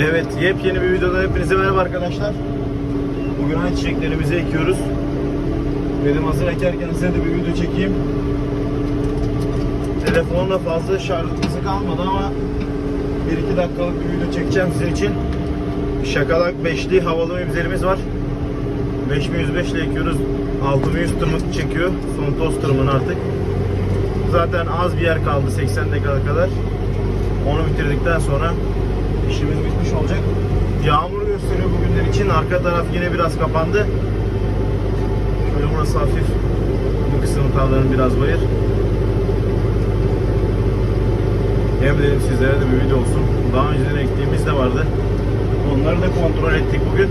Evet, yepyeni bir videoda hepinize merhaba arkadaşlar. Bugün ayçiçeklerimizi ekiyoruz. Dedim hazır ekerken size de bir video çekeyim. Telefonla fazla şarj hızı kalmadı ama 1-2 dakikalık bir video çekeceğim sizin için. Şakalak beşli havalı mevzerimiz var. 5105 ile ekiyoruz. 6100 tırmık çekiyor. Son toz tırmın artık. Zaten az bir yer kaldı 80 dakika kadar. Onu bitirdikten sonra işimiz bitmiş olacak. Yağmur gösteriyor bugünler için. Arka taraf yine biraz kapandı. Şöyle burası hafif. Bu kısım tavların biraz bayır. Hem dedim sizlere de bir video olsun. Daha önceden ektiğimiz de vardı. Onları da kontrol ettik bugün.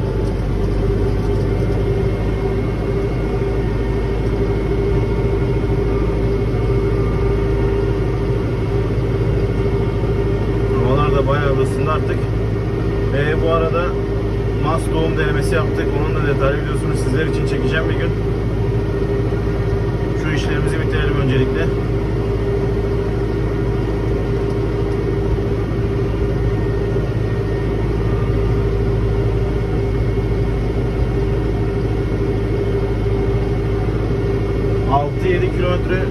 Havalar da bayağı ısındı artık. Ve bu arada mas doğum denemesi yaptık. Onun da detaylı videosunu sizler için çekeceğim bir gün. Şu işlerimizi bitirelim öncelikle. Altı yedi kilometre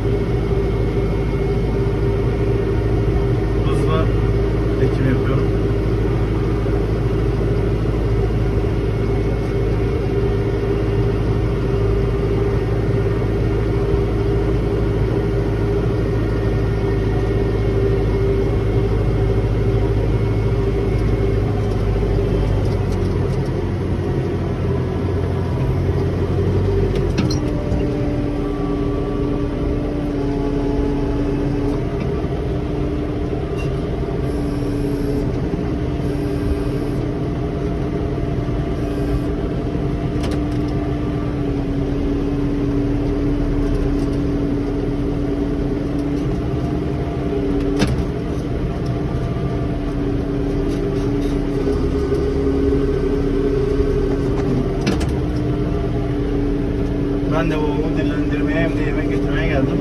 Ben de babamı dinlendirmeye hem de yemek getirmeye geldim.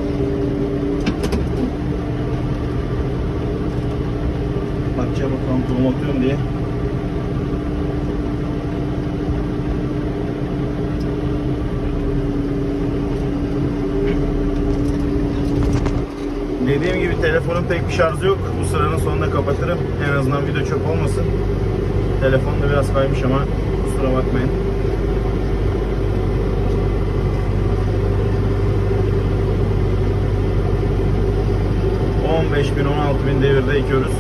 Bakacağım bakalım tohum atıyorum diye. Dediğim gibi telefonun pek bir şarjı yok. Bu sıranın sonunda kapatırım. En azından video çöp olmasın. Telefon da biraz kaymış ama kusura bakmayın. Bin 16 bin devirde ekiyoruz.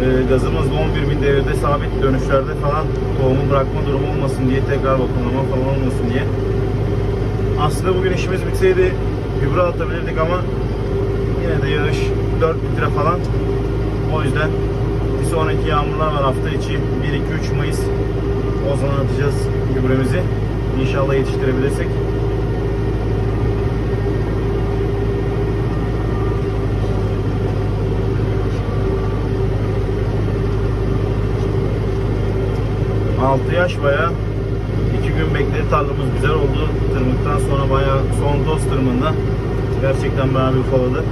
Ee, gazımız da 11 bin devirde sabit dönüşlerde falan tohumu bırakma durumu olmasın diye tekrar vakumlama falan olmasın diye. Aslında bugün işimiz bitseydi gübre atabilirdik ama yine de yağış 4 litre falan. O yüzden bir sonraki yağmurlar var hafta içi 1-2-3 Mayıs o zaman atacağız gübremizi. İnşallah yetiştirebilirsek. Altı yaş bayağı iki gün bekledi tarlamız güzel oldu. Tırmıktan sonra bayağı son doz tırmında gerçekten bayağı bir ufaladı.